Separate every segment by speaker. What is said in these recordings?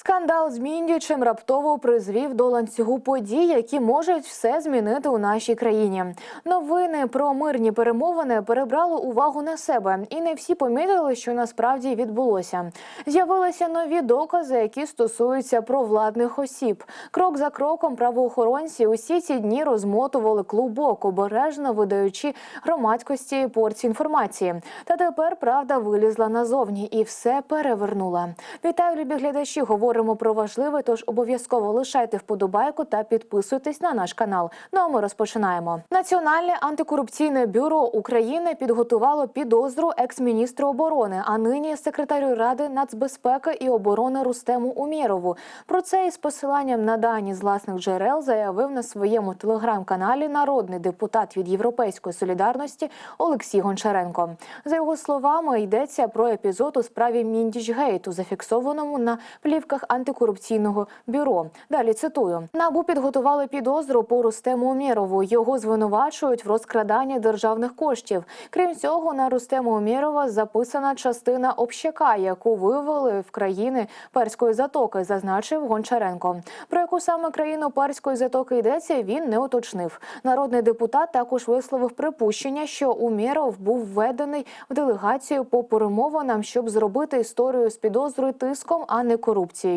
Speaker 1: Скандал з Міндічем раптово призвів до ланцюгу подій, які можуть все змінити у нашій країні. Новини про мирні перемовини перебрали увагу на себе, і не всі помітили, що насправді відбулося. З'явилися нові докази, які стосуються провладних осіб. Крок за кроком правоохоронці усі ці дні розмотували клубок, обережно видаючи громадськості порції інформації. Та тепер правда вилізла назовні і все перевернула. Вітаю, любі глядачі. Говоримо про важливе, тож обов'язково лишайте вподобайку та підписуйтесь на наш канал. Ну а ми розпочинаємо. Національне антикорупційне бюро України підготувало підозру екс-міністру оборони, а нині секретарю ради нацбезпеки і оборони Рустему Умєрову. Про це із посиланням на дані з власних джерел заявив на своєму телеграм-каналі народний депутат від Європейської солідарності Олексій Гончаренко. За його словами, йдеться про епізод у справі Міндічгейту, зафіксованому на плівках антикорупційного бюро. Далі цитую: набу підготували підозру по Рустему Умєрову. Його звинувачують в розкраданні державних коштів. Крім цього, на Рустему Умєрова записана частина общака, яку вивели в країни перської затоки, зазначив Гончаренко. Про яку саме країну перської затоки йдеться, він не уточнив. Народний депутат також висловив припущення, що Умєров був введений в делегацію по перемовинам, щоб зробити історію з підозрою тиском, а не корупцією.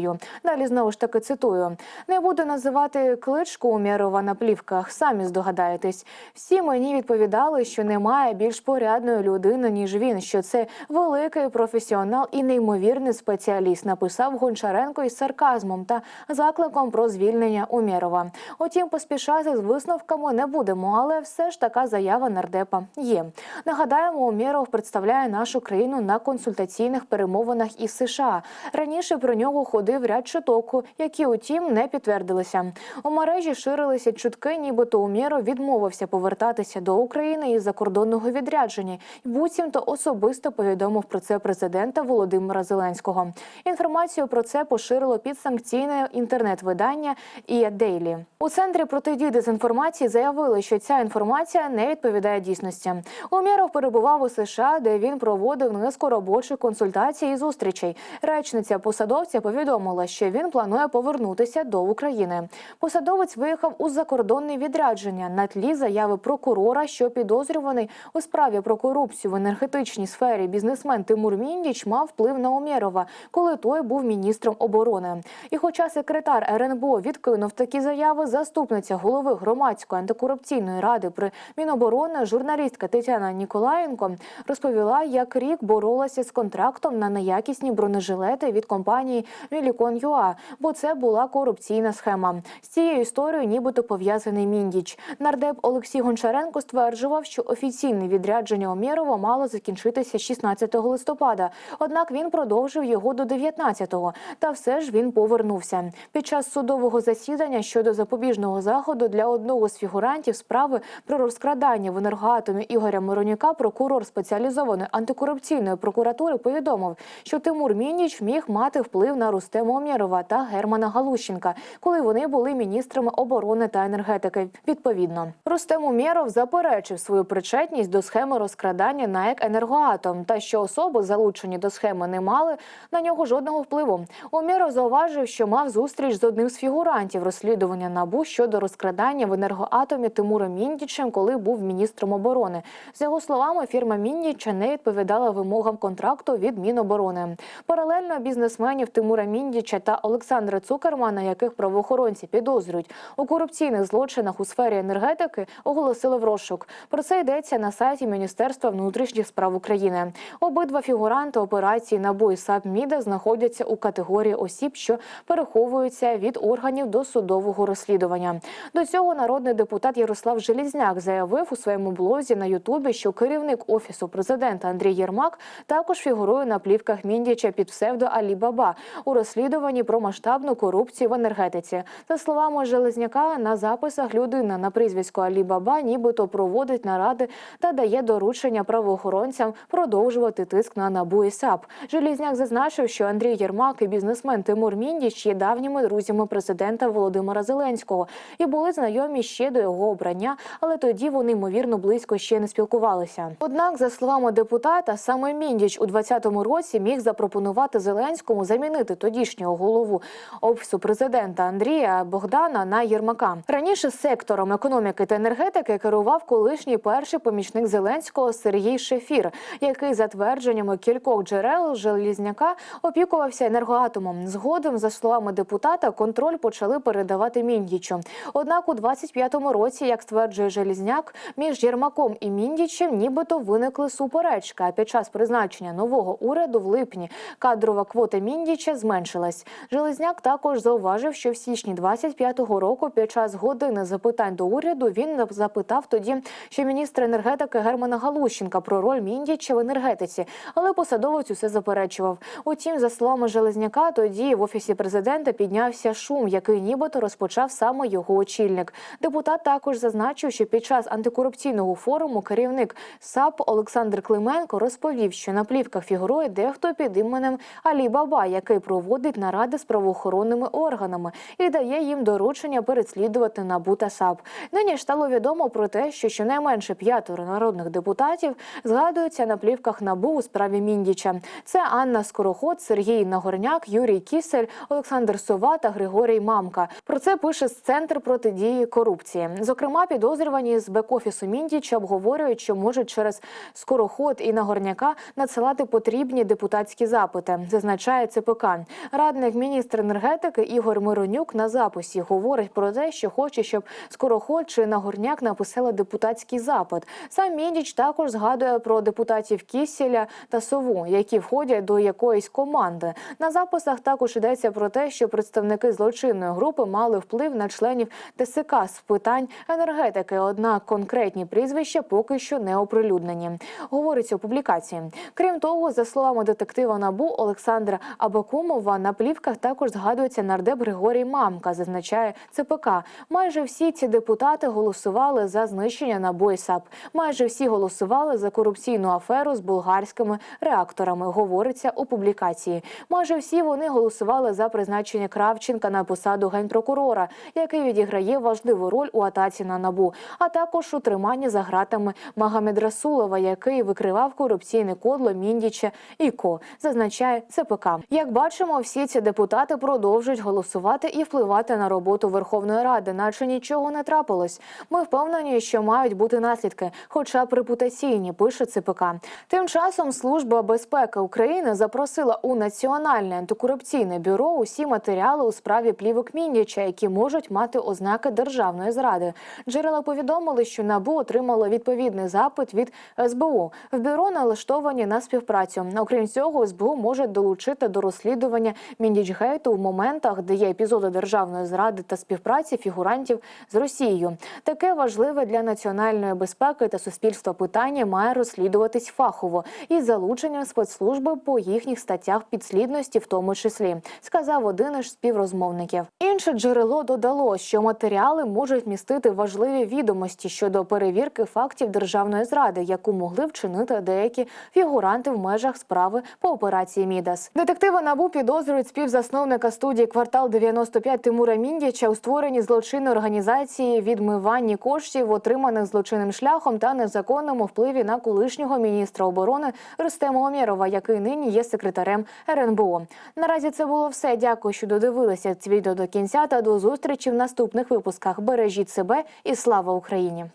Speaker 1: Далі знову ж таки цитую: не буду називати кличку Умєрова на плівках. Самі здогадаєтесь. Всі мені відповідали, що немає більш порядної людини ніж він. Що це великий професіонал і неймовірний спеціаліст. Написав Гончаренко із сарказмом та закликом про звільнення Умєрова. Утім, поспішати з висновками не будемо, але все ж така заява нардепа є. Нагадаємо, Умєров представляє нашу країну на консультаційних перемовинах із США. Раніше про нього ходив ряд чуток, які, утім, не підтвердилися. У мережі ширилися чутки, нібито Умєров відмовився повертатися до України із закордонного відрядження. І буцімто особисто повідомив про це президента Володимира Зеленського. Інформацію про це поширило підсанкційне інтернет-видання «ІА Дейлі». У центрі протидії дезінформації заявили, що ця інформація не відповідає дійсності. Умєров перебував у США, де він проводив низку робочих консультацій і зустрічей. Речниця посадовця повідомила, що він планує повернутися до України. Посадовець виїхав у закордонне відрядження на тлі заяви прокурора, що підозрюваний у справі про корупцію в енергетичній сфері бізнесмен Тимур Міндіч мав вплив на Умєрова, коли той був міністром оборони. І, хоча секретар РНБО відкинув такі заяви, заступниця голови громадської антикорупційної ради при Міноборони, журналістка Тетяна Ніколаєнко розповіла, як рік боролася з контрактом на неякісні бронежилети від компанії Мілікон ЮА, бо це була корупційна схема. З цією історією нібито пов'язаний Міндіч. Нардеп Олексій Гончаренко стверджував, що офіційне відрядження Омєрова мало закінчитися 16 листопада. Однак він продовжив його до 19-го. Та все ж він повернувся. Під час судового засідання щодо запобіжного заходу для одного з фігурантів справи про розкрадання в енергоатомі Ігоря Миронюка прокурор спеціалізованої антикорупційної прокуратури повідомив, що Тимур Мініч міг мати вплив на Рустема Омєрова та Германа Галущенка, коли вони були міністрами оборони та енергетики. Відповідно, Рустем Умєров заперечив свою причетність до схеми розкрадання на ЕК «Енергоатом» та що особи, залучені до схеми, не мали на нього жодного впливу. Умєров зауважив, що мав зустріч з одним з фігурантів розслідування набу щодо розкрадання в енергоатомі Тимуром Міндічем, коли був міністром оборони. За його словами, фірма Міндіча не відповідала вимогам контракту від Міноборони. Паралельно бізнесменів Тимура Міндіча та Олександра Цукермана, яких правоохоронці підозрюють у корупційних злочинах у сфері енергетики, оголосили в розшук. Про це йдеться на сайті Міністерства внутрішніх справ України. Обидва фігуранти операції НАБУ і САП МІДа знаходяться у категорії осіб, що переховуються від органів до судового розслідування. До цього народний депутат Ярослав Желізняк заявив у своєму блозі на Ютубі, що керівник офісу президента Андрій Єрмак також фігурує на плівках Міндіча під псевдо Алі Баба у розслідуванні про масштабну корупцію в енергетиці. За словами Железняка, на записах людина на прізвисько Алі Баба нібито проводить наради та дає доручення правоохоронцям продовжувати тиск на НАБУ і САП. Желізняк зазначив, що Андрій Єрмак і бізнесмен Тимур Міндіч є давніми друзями президента Володимира Зеленського і були знайомі ще до його обрання, але тоді вони ймовірно близько ще не спілкувалися. Однак, за словами депутата, саме Міндіч у 2020 році міг запропонувати Зеленському замінити тоді тодішнього голову офісу президента Андрія Богдана на Єрмака. Раніше сектором економіки та енергетики керував колишній перший помічник Зеленського Сергій Шефір, який за твердженнями кількох джерел Желізняка опікувався енергоатомом. Згодом, за словами депутата, контроль почали передавати Міндічу. Однак у 25-му році, як стверджує Желізняк, між Єрмаком і Міндічем нібито виникли суперечки. А під час призначення нового уряду в липні кадрова квота Міндіча зменшилась. Железняк також зауважив, що в січні 25-го року під час години запитань до уряду він запитав тоді, що міністр енергетики Германа Галущенка про роль Міндіча в енергетиці, але посадовець усе заперечував. Утім, за словами Железняка, тоді в офісі президента піднявся шум, який нібито розпочав саме його очільник. Депутат також зазначив, що під час антикорупційного форуму керівник САП Олександр Клименко розповів, що на плівках фігурує дехто під іменем Алі Баба, який проводить наради з правоохоронними органами і дає їм доручення переслідувати НАБУ та САП. Нині ж стало відомо про те, що щонайменше п'ятеро народних депутатів згадуються на плівках НАБУ у справі Міндіча. Це Анна Скороход, Сергій Нагорняк, Юрій Кісель, Олександр Сова та Григорій Мамка. Про це пише центр протидії корупції. Зокрема, підозрювані з бек-офісу Міндіча обговорюють, що можуть через скороход і Нагорняка надсилати потрібні депутатські запити. Зазначає ЦПК. Радник міністра енергетики Ігор Миронюк на записі говорить про те, що хоче, щоб скороход чи Нагорняк написали депутатський запит. Сам Міндіч також згадує про депутатів Кісіля та Сову, які входять до якоїсь команди. На записах також йдеться про те, що представники злочинної групи мали вплив на членів ТСК з питань енергетики. Однак конкретні прізвища поки що не оприлюднені. Говориться у публікації. Крім того, за словами детектива набу Олександра Абакумова, на плівках також згадується нардеп Григорій Мамка. Зазначає ЦПК. Майже всі ці депутати голосували за знищення НАБУ і САП. Майже всі голосували за корупційну аферу з болгарськими реакторами. Говориться у публікації. Майже всі вони голосували за призначення Кравченка на посаду генпрокурора, який відіграє важливу роль у атаці на набу, а також у триманні за гратами Магомед Расулова, який викривав корупційне кодло Міндіча і ко, зазначає ЦПК. Як бачимо, всі ці депутати продовжують голосувати і впливати на роботу Верховної Ради, наче нічого не трапилось. Ми впевнені, що мають бути наслідки, хоча б репутаційні, пише ЦПК. Тим часом Служба безпеки України запросила у Національне антикорупційне бюро усі матеріали у справі плівок Міндіча, які можуть мати ознаки державної зради. Джерела повідомили, що НАБУ отримало відповідний запит від СБУ. В бюро налаштовані на співпрацю. Окрім цього, СБУ може долучити до розслідування Міндічгейту в моментах, де є епізоди державної зради та співпраці фігурантів з Росією. Таке важливе для національної безпеки та суспільства питання має розслідуватись фахово із залученням спецслужби по їхніх статтях підслідності, в тому числі, сказав один із співрозмовників. Інше джерело додало, що матеріали можуть містити важливі відомості щодо перевірки фактів державної зради, яку могли вчинити деякі фігуранти в межах справи по операції Мідас. Детективи набу підозрюють співзасновника студії квартал 95 Тимура Міндяча у створенні злочинної організації відмиванні коштів, отриманих злочинним шляхом та незаконному впливі на колишнього міністра оборони Рустема Омєрова, який нині є секретарем РНБО. Наразі це було все. Дякую, що додивилися це відео до кінця. Та до зустрічі в наступних випусках. Бережіть себе і слава Україні!